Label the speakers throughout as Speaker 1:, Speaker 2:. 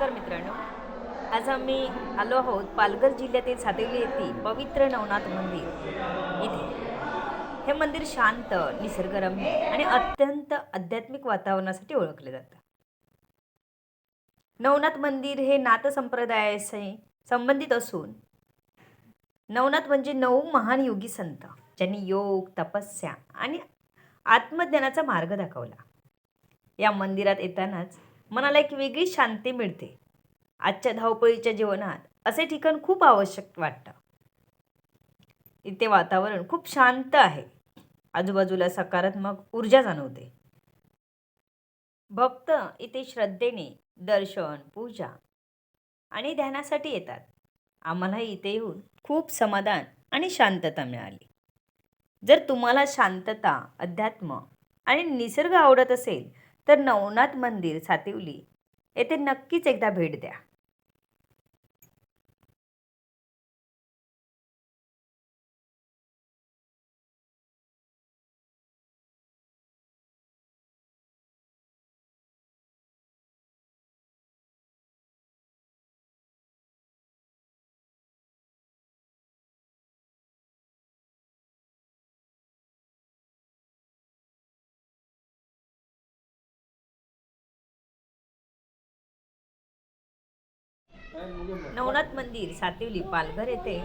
Speaker 1: नमस्कार मित्रांनो. आज आम्ही आलो आहोत पालघर जिल्ह्यातील सातेवली येथील पवित्र नवनाथ मंदिर इथे. हे मंदिर शांत निसर्गरम्य आणि अत्यंत आध्यात्मिक वातावरणासाठी ओळखले जातं. नवनाथ मंदिर हे नाथ संप्रदायाशी संबंधित असून नवनाथ म्हणजे नऊ महान योगी संत ज्यांनी योग तपस्या आणि आत्मज्ञानाचा मार्ग दाखवला. या मंदिरात येतानाच मनाला एक वेगळी शांती मिळते. आजच्या धावपळीच्या जीवनात असे ठिकाण खूप आवश्यक वाटतं. इथे वातावरण खूप शांत आहे. आजूबाजूला सकारात्मक ऊर्जा जाणवते. भक्त इथे श्रद्धेने दर्शन पूजा आणि ध्यानासाठी येतात. आम्हाला इथे येऊन खूप समाधान आणि शांतता मिळाली. जर तुम्हाला शांतता अध्यात्म आणि निसर्ग आवडत असेल तर नवनाथ मंदिर सातिवली. येथे नक्कीच एकदा भेट द्या. नवनाथ मंदिर सातिवली पालघर येथे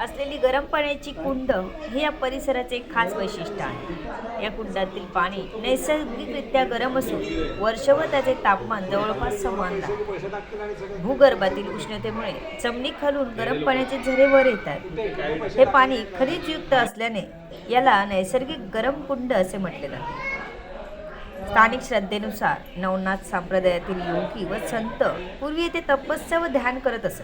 Speaker 1: असलेली गरम पाण्याची कुंड हे या परिसराचे एक खास वैशिष्ट्य आहे. या कुंडातील पाणी नैसर्गिकरित्या गरम असून वर्षभर त्याचे तापमान जवळपास समान राहते. भूगर्भातील उष्णतेमुळे जमिनीखालून गरम पाण्याचे झरे वर येतात. हे पाणी खनिजयुक्त असल्याने याला नैसर्गिक गरम कुंड असे म्हटले जाते. स्थानिक श्रद्धेनुसार नवनाथ संप्रदायातील योगी व संत पूर्वी येथे तपस्या व ध्यान करत असत.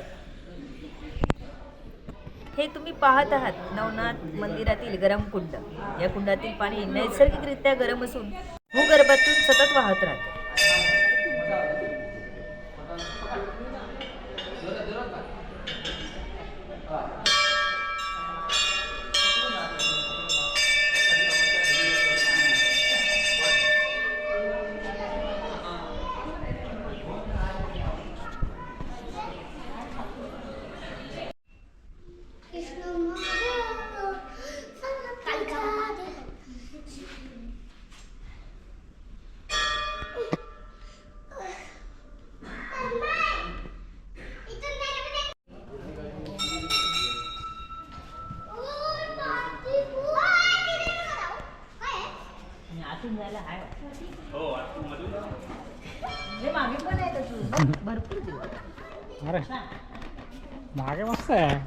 Speaker 1: हे तुम्ही पाहत आहात नवनाथ मंदिरातील गरम कुंड. या कुंडातील पाणी नैसर्गिकरित्या गरम असून भूगर्भातून सतत वाहत राहते. आतून जायला आहे हे मागे पण आहे तसं. भरपूर दिवस.
Speaker 2: अरे. मागे मस्त आहे.